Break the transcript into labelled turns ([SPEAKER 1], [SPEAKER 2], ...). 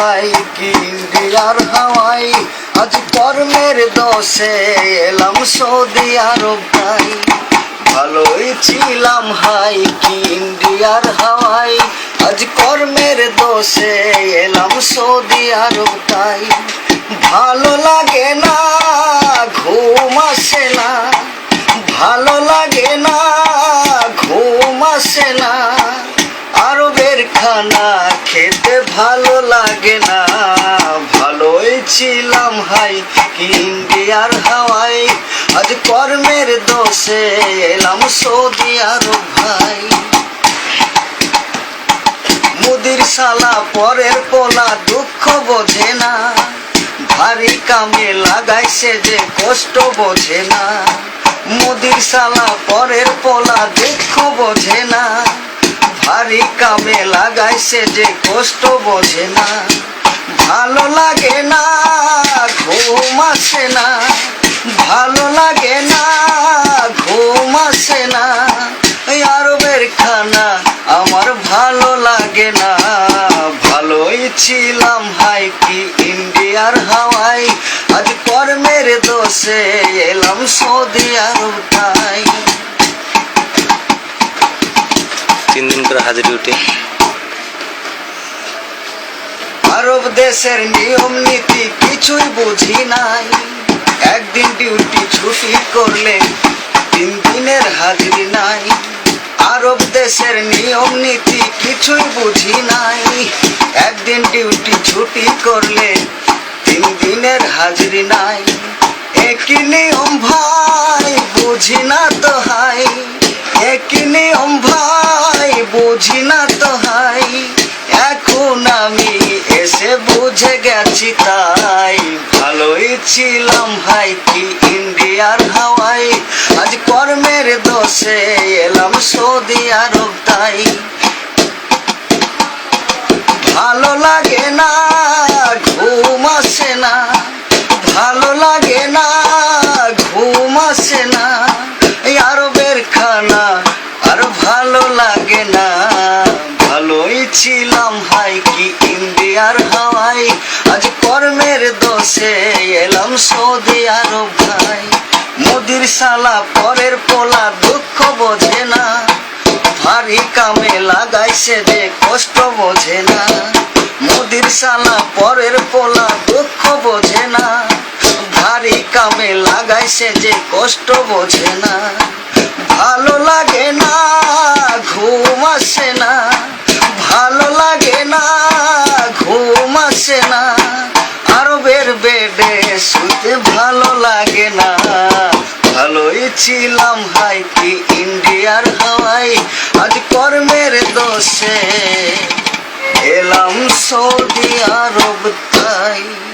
[SPEAKER 1] High কি ইন্ডিয়ার হাওয়াই। আজ কর্মের দোষে এলাম সৌদি আরব তাই ভালোই ছিলাম হাই কি ইন্ডিয়ার হাওয়াই। আজ কর্মের দোষে এলাম সৌদি আরব তাই ভালো লাগে না, ঘুম আসে না। ভালো লাগে না, ঘুম আসে না। আরবের খানা খেতে ভালো হাই ইন্ডিয়ার হাওয়াই। আজ কর্মের দোষে এলাম সৌদি আরব ভাই। মুদির শালা পরের পোলা দুঃখ বোঝে না। ভারী কামে লাগাইছে যে কষ্ট বোঝে না। মুদির শালা পরের পোলা দুঃখ বোঝে না। ভারী কামে লাগাইছে যে কষ্ট বোঝে না। ভালো লাগে লাগে না। ভালোই ছিলাম হাই কি ইন্ডিয়ার হাওয়াই। আজ কর্মের দোষে এলাম সৌদি আরব তাই
[SPEAKER 2] তিন দিন করে হাজিরি উঠে
[SPEAKER 1] আরব দেশের নিয়ম নীতি কিছুই বুঝি নাই। একদিন ডিউটি ছুটি করলে তিন দিনের হাজিরি নাই। আরব দেশের নিয়ম নীতি কিছুই বুঝি নাই। একদিন ডিউটি ছুটি করলে তিন দিনের হাজিরি নাই। একই নিয়ম ভাই, বুঝি না তো হাই। একই নিয়ম ভাই, বুঝি না তো হাই। এখন আমি এসে বুঝে গেছি ভালোই ছিলাম কি ইন্ডিয়ার হাওয়াই। আজ কর্মের দোষে এলাম সৌদি আরব তাই। ভালো লাগে না, ঘুম আসে না। ভালো লাগে না, ঘুম আসে না। আরবের খানা আর ভালো লাগে না। ছিলাম হাই কি ইন্ডিয়ার হাওয়াই। আজ কর্মের দোষে এলাম সৌদি আরব ভাই। মোদির শালা পরের পোলা দুঃখ বোঝে না। ভারী কামে লাগাইছে যে কষ্ট বোঝে না। মোদির শালা পরের পোলা দুঃখ বোঝে না। ভারী কামে লাগাইছে যে কষ্ট বোঝে না। ভালো লাগে না, ঘুম আসে না। ছিলাম হাইতি ইন্ডিয়ার হাওয়াই আজ কর্মের দোষে। এলাম সৌদি আরব তাই।